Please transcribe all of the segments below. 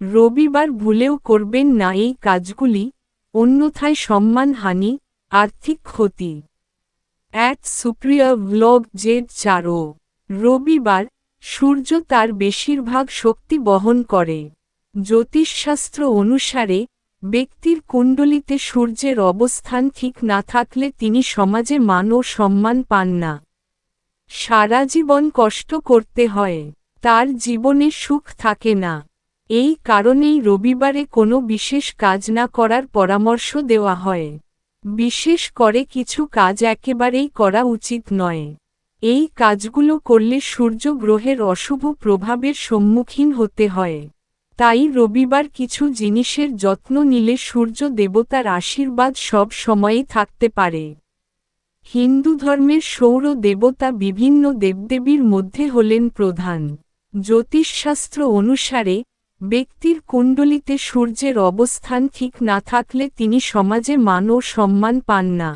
রবিবার ভুলেও করবেন না এই কাজগুলি, অন্যথায় সম্মানহানি আর্থিক ক্ষতি। অ্যাট সুপ্রিয় ব্লগ জেড চারো রবিবার, সূর্য তার বেশিরভাগ শক্তি বহন করে। জ্যোতিষশাস্ত্র অনুসারে, ব্যক্তির কুণ্ডলিতে সূর্যের অবস্থান ঠিক না থাকলে তিনি সমাজে মান ও সম্মান পান না। সারা জীবন কষ্ট করতে হয়, তার জীবনে সুখ থাকে না। এই কারণেই রবিবারে কোনো বিশেষ কাজ না করার পরামর্শ দেওয়া হয়। বিশেষ করে কিছু কাজ একেবারেই করা উচিত নয়। এই কাজগুলো করলে সূর্য গ্রহের অশুভ প্রভাবের সম্মুখীন হতে হয়। তাই রবিবার কিছু জিনিসের যত্ন নিলে সূর্য দেবতার আশীর্বাদ সব সময়েই থাকতে পারে। হিন্দু ধর্মের সৌর দেবতা বিভিন্ন দেবদেবীর মধ্যে হলেন প্রধান। জ্যোতিষশাস্ত্র অনুসারে ব্যক্তির কুণ্ডলিতে সূর্যের অবস্থান ঠিক না থাকলে তিনি সমাজে মান ও সম্মান পান না।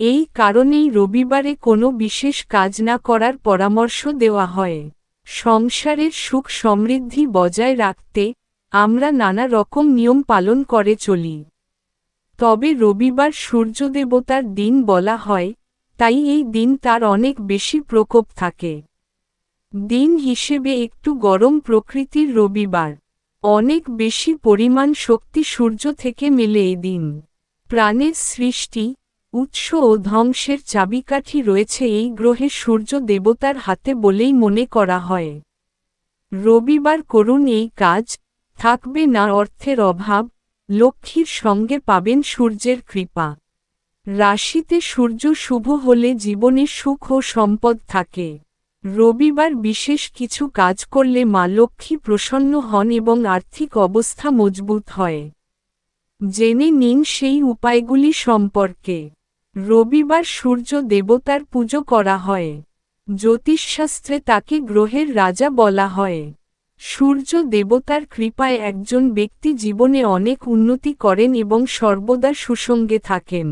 এই কারণেই রবিবারে কোনো বিশেষ কাজ না করার পরামর্শ দেওয়া হয়। সংসারের সুখ সমৃদ্ধি বজায় রাখতে আমরা নানা রকম নিয়ম পালন করে চলি। তবে রবিবার সূর্যদেবতার দিন বলা হয়, তাই এই দিন তার অনেক বেশি প্রকোপ থাকে। দিন হিসেবে একটু গরম প্রকৃতির রবিবার। অনেক বেশি পরিমাণ শক্তি সূর্য থেকে মেলে এই দিন। প্রাণের সৃষ্টি, উৎস ও ধ্বংসের চাবিকাঠি রয়েছে এই গ্রহে সূর্য দেবতার হাতে বলেই মনে করা হয়। রবিবার করুন এই কাজ, থাকবে না অর্থের অভাব, লক্ষ্মীর সঙ্গে পাবেন সূর্যের কৃপা। রাশিতে সূর্য শুভ হলে জীবনে সুখ ও সম্পদ থাকে। রবিবার বিশেষ কিছু কাজ করলে মা লক্ষ্মী প্রসন্ন হন এবং আর্থিক অবস্থা মজবুত হয়। জেনে নিন সেই উপায়গুলি সম্পর্কে। রবিবার সূর্য দেবতার পুজো করা হয়। জ্যোতিষশাস্ত্রে তাকে গ্রহের রাজা বলা হয়। সূর্য দেবতার কৃপায় একজন ব্যক্তি জীবনে অনেক উন্নতি করেন এবং সর্বদা সুসঙ্গে থাকেন।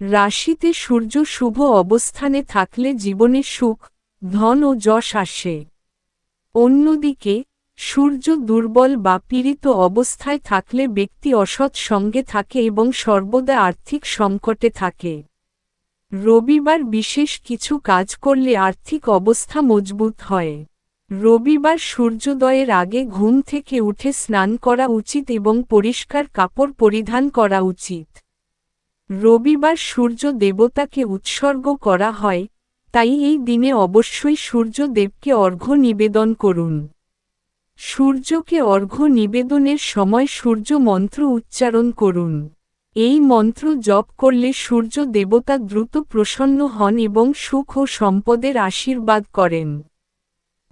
রাশিতে সূর্য শুভ অবস্থানে থাকলে জীবনে সুখ ধন ও যশ আসে। অন্যদিকে, সূর্য দুর্বল বা পীড়িত অবস্থায় থাকলে ব্যক্তি অসৎ সঙ্গে থাকে এবং সর্বদা আর্থিক সংকটে থাকে। রবিবার বিশেষ কিছু কাজ করলে আর্থিক অবস্থা মজবুত হয়। রবিবার সূর্যোদয়ের আগে ঘুম থেকে উঠে স্নান করা উচিত এবং পরিষ্কার কাপড় পরিধান করা উচিত। রবিবার সূর্য দেবতাকে উৎসর্গ করা হয় তাই এই দিনে অবশ্যই সূর্যদেবকে অর্ঘ্য নিবেদন করুন। সূর্যকে অর্ঘ্য নিবেদনের সময় সূর্য মন্ত্র উচ্চারণ করুন। এই মন্ত্র জপ করলে সূর্য দেবতা দ্রুত প্রসন্ন হন এবং সুখ ও সম্পদের আশীর্বাদ করেন।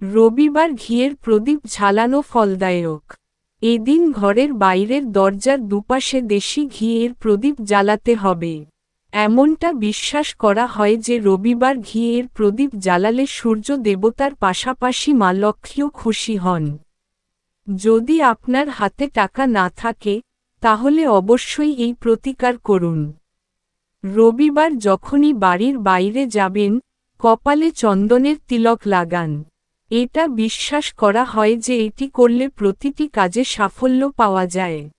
রবিবার ঘিয়ের প্রদীপ ঝালানো ফলদায়ক। এদিন ঘরের বাইরের দরজার দুপাশে দেশি ঘিয়ের প্রদীপ জ্বালাতে হবে। এমনটা বিশ্বাস করা হয় যে রবিবার ঘিয়ের প্রদীপ জ্বালালে সূর্য দেবতার পাশাপাশি মা লক্ষ্মীও খুশি হন। যদি আপনার হাতে টাকা না থাকে, তাহলে অবশ্যই এই প্রতিকার করুন। রবিবার যখনই বাড়ির বাইরে যাবেন, কপালে চন্দনের তিলক লাগান। এটা বিশ্বাস করা হয় যে এটি করলে প্রতিটি কাজে সাফল্য পাওয়া যায়।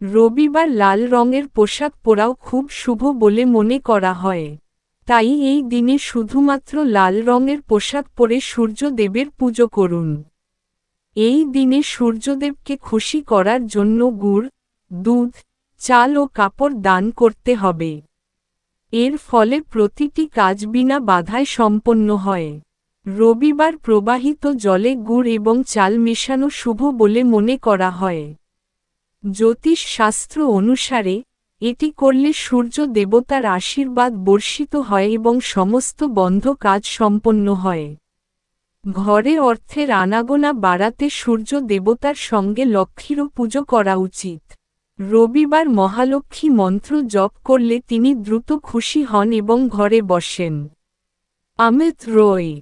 রবিবার লাল রঙের পোশাক পরাও খুব শুভ বলে মনে করা হয়। তাই এই দিনে শুধুমাত্র লাল রঙের পোশাক পরে সূর্যদেবের পুজো করুন। এই দিনে সূর্যদেবকে খুশি করার জন্য গুড়, দুধ, চাল ও কাপড় দান করতে হবে। এর ফলে প্রতিটি কাজ বিনা বাধায় সম্পন্ন হয়। রবিবার প্রবাহিত জলে গুড় এবং চাল মেশানো শুভ বলে মনে করা হয়। জ্যোতিষ শাস্ত্র অনুসারে, এটি করলে সূর্য দেবতার আশীর্বাদ বর্ষিত হয় এবং সমস্ত বন্ধ কাজ সম্পন্ন হয়। ঘরে অর্থের আনাগোনা বাড়াতে সূর্য দেবতার সঙ্গে লক্ষ্মীরও পুজো করা উচিত। রবিবার মহালক্ষ্মী মন্ত্র জপ করলে তিনি দ্রুত খুশি হন এবং ঘরে বসেন। অমিত রয়